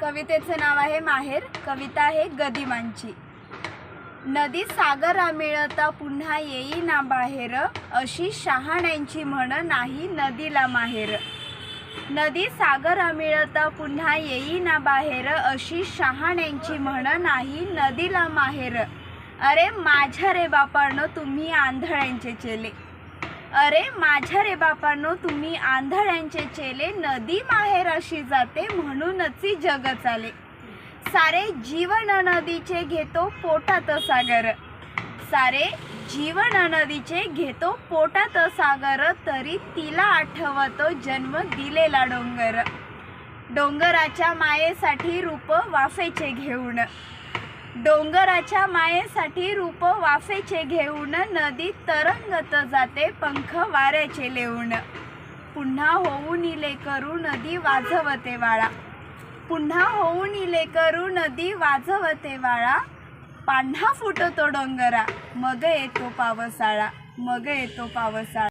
कवितेचं नाव आहे माहेर. कविता आहे गदिमांची. नदी सागरा मिळता पुन्हा येई ना बाहेर. अशी शहाण्यांची म्हण नाही नदीला माहेर. नदी सागरा मिळता पुन्हा येई ना बाहेर. अशी शहाण्यांची म्हण नाही नदीला माहेर. अरे माझ्या रे बापानं तुम्ही आंधळ्यांचे चेले. अरे माझ्या रे बापांनो तुम्ही आंधळ्यांचे चेले नदी माहेर अशी जाते म्हणूनच जग चाले सारे जीवन नदीचे घेतो पोटात सागर. सारे जीवन नदीचे घेतो पोटात सागर तरी तिला आठवतो जन्म दिलेला डोंगर. डोंगराच्या मायेसाठी रूप वाफेचे घेऊन. डोंगराच्या मायेसाठी रूप वाफेचे घेऊन नदी तरंगत जाते पंख वाऱ्याचे लेऊन. पुन्हा होऊन इले करू नदी वाजवते वाळा. पुन्हा होऊन इले करू नदी वाजवते वाळा. पांढा फुटतो डोंगरा मग येतो पावसाळा मग येतो पावसाळा.